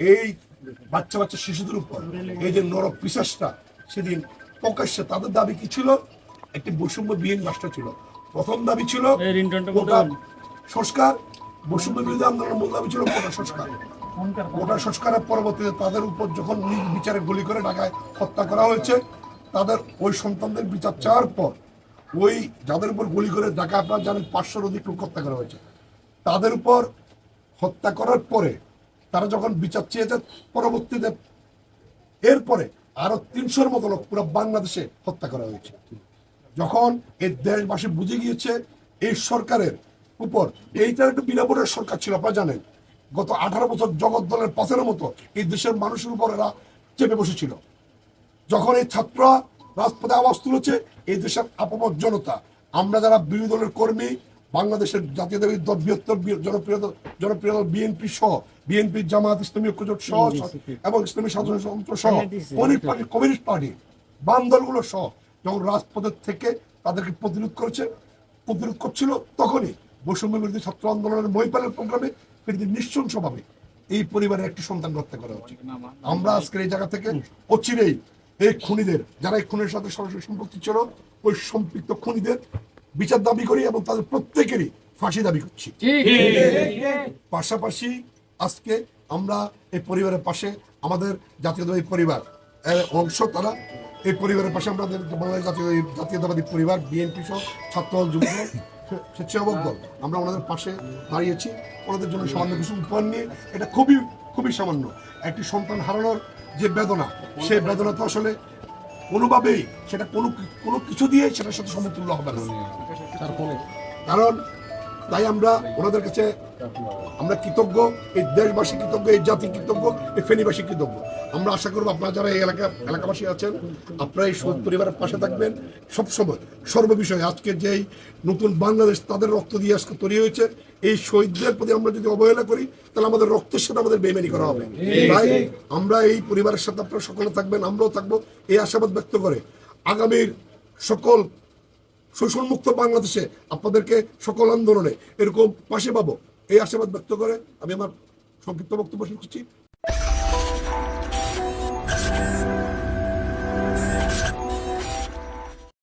এই বাচ্চা বাচ্চা শিশুদের উপর এই যে নরক পিসাসটা সেদিন প্রকাশ্যে তাদের দাবি কি ছিল? একটি বৈষম্য বিহীন রাষ্ট্র ছিল। প্রথম দাবি ছিল সংস্কার বৈষম্য বিরোধী আন্দোলনের মূল দাবি ছিল কোটা সংস্কার। কোটা সংস্কারের পরবর্তীতে তাদের উপর যখন নিজ বিচারে গুলি করে ঢাকায় হত্যা করা হয়েছে, তাদের ওই সন্তানদের বিচার চাওয়ার পর, ওই যাদের উপর গুলি করে ঢাকা আপনার জানেন পাঁচশোর অধিক লোক হত্যা করা হয়েছে। তাদের উপর হত্যা করার পরে তারা যখন বিচার চেয়েছে পরবর্তীতে, এরপরে আরও তিনশোর মতো লোক পুরো বাংলাদেশে হত্যা করা হয়েছে। যখন এই দেশবাসী বুঝে গিয়েছে, এই সরকারের উপর। এইটা একটু বিনামূল্যের সরকার ছিল আপনারা জানেন। গত আঠারো বছর জগৎ দলের পথের মতো এই দেশের মানুষের উপর এরা চেপে বসেছিল। যখন এই ছাত্ররা রাজপথে আওয়াজ তুলেছে এই দেশের আপামত জনতা আমরা যারা বিরোধী দলের কর্মী বাংলাদেশের জাতীয়তাবাদী দল বৃহত্তর বি- জনপ্রিয় দল- জনপ্রিয় দল বিএনপি সহ বিএনপি জামাত ইসলামী ঐক্যজোট সহ এবং ইসলামী স্বাধীনতা সহ কমিউনিস্ট পার্টি কমিউনিস্ট পার্টি বাম দলগুলো সহ যখন রাজপথের থেকে তাদেরকে প্রতিরোধ করেছে প্রতিরোধ করছিল তখনই বৈষম্য বিরোধী ছাত্র আন্দোলনের মহিপালের প্রোগ্রামে ফিরতি নিঃশংসভাবে এই পরিবারের একটি সন্তান হত্যা করা হচ্ছে। আমরা আজকের এই জায়গা থেকে অচিরেই এই খুনিদের যারা এই খুনের সাথে সরাসরি সম্পৃক্ত ছিল ওই সম্পৃক্ত খুনিদের বিচার দাবি করি এবং তাদের প্রত্যেকেরই ফাঁসি দাবি করছি। পাশাপাশি আজকে আমরা এই পরিবারের পাশে আমাদের জাতীয়তাবাদী পরিবার অংশ তারা এই পরিবারের পাশে আমাদের বাংলাদেশ জাতীয় জাতীয়তাবাদী পরিবার বিএনপি সহ ছাত্র যুব স্বেচ্ছাসেবক দল। আমরা ওনাদের পাশে দাঁড়িয়েছি। ওনাদের জন্য সামান্য কিছু উপহার নিয়ে। এটা খুবই খুবই সামান্য। একটি সন্তান হারানোর যে বেদনা সেই বেদনা তো আসলে কোনোভাবেই সেটা কোনো কোনো কিছু দিয়ে সেটার সাথে সমতুল্য হবে না। কারণ তাই আমরা ওনাদের কাছে আমরা কৃতজ্ঞ, এই দেশবাসী কৃতজ্ঞ, এই জাতি কৃতজ্ঞ, এই ফেনীবাসী কৃতজ্ঞ। আমরা আশা করব আপনারা যারা এই এলাকা, এলাকাবাসী আছেন, আপনারা এই শহীদ পরিবারের পাশে থাকবেন। সবসময়, সর্ববিষয়ে আজকে যেই নতুন বাংলাদেশ তাদের রক্ত দিয়ে আজকে তৈরি হয়েছে, এই শহীদদের প্রতি আমরা যদি অবহেলা করি, তাহলে আমাদের রক্তের সাথে আমাদের বেমানি করা হবে। তাই আমরা এই পরিবারের সাথে আপনারা সকলে থাকবেন, আমরাও থাকব, এই আশাবাদ ব্যক্ত করে আগামীর সকল শোষণমুক্ত বাংলাদেশে আপনাদেরকে সকল আন্দোলনে এরকম পাশে পাবো। এই আশাবাদ ব্যক্ত করে আমি আমার সংক্ষিপ্ত বক্তব্য করছি।